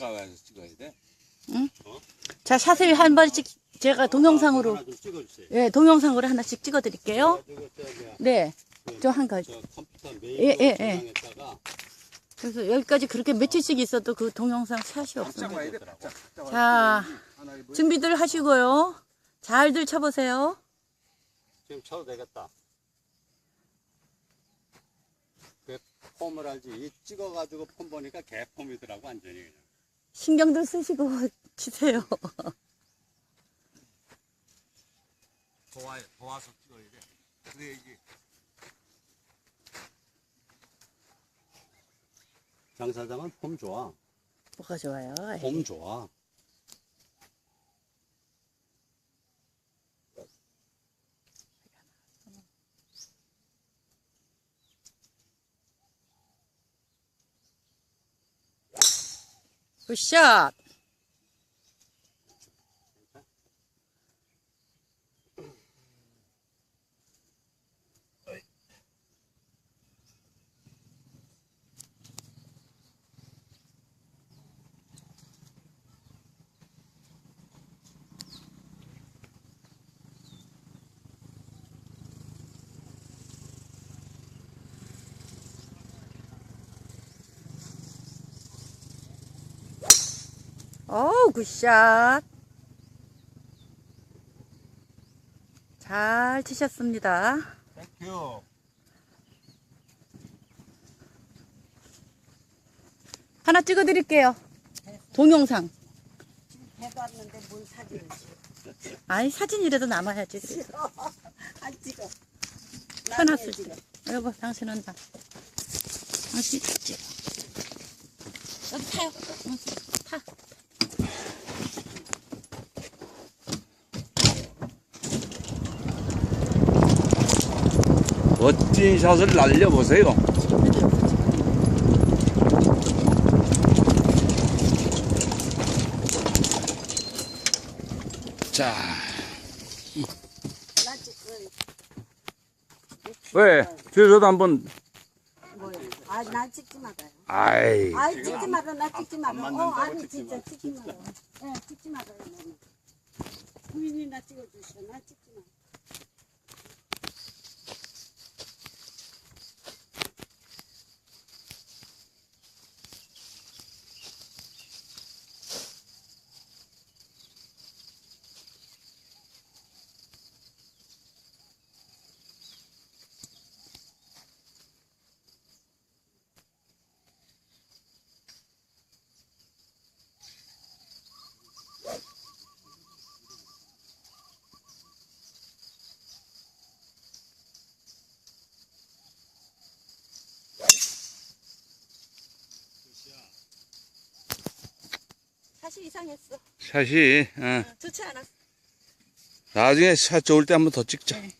가까워서 찍어야 돼. 자, 샷을 한 번씩 제가 동영상으로, 하나 좀 찍어주세요. 예, 동영상으로 하나씩 찍어 드릴게요. 그리고 저기 네. 저 한 가지. 저 컴퓨터 메인 예, 예, 예. 저장했다가 그래서 여기까지 그렇게 며칠씩 있어도 그 동영상 샷이 짝 없어요. 와야 돼. 짝. 짝 와야 자, 돼. 하나 준비들 하시고요. 잘들 쳐보세요. 지금 쳐도 되겠다. 그 폼을 알지? 이 찍어가지고 폼 보니까 개폼이더라고 완전히 그냥. 신경들 쓰시고 치세요. 도와 도와서 찍어야 돼. 그래 이게 장 사장은 폼 좋아. 뭐가 좋아요? 폼 좋아. 굿샷. 어우, 굿샷. 잘 치셨습니다. 땡큐. 하나 찍어 드릴게요. 동영상. 해도 왔는데 뭔 사진을 찍어. 아니, 사진이라도 남아야지. 그래. 안 찍어. 편했을 때. 여보, 당신은 다. 당신이 다 찍어. 여기 타요. 응, 타. 멋진 샷을 날려보세요. 자. 왜? 저도 한번? 아, 나 찍지 말아요. 아이. 아, 찍지 말아. 나 찍지 말아. 어, 아니 찍지 진짜 마, 찍지. 말아. 예, 찍지 말아요. 나는. 부인이 나 찍어주셔. 나 찍지 마. 샷이 이상했어. 샷이, 어. 좋지 않았어. 나중에 샷 좋을 때 한 번 더 찍자. 네.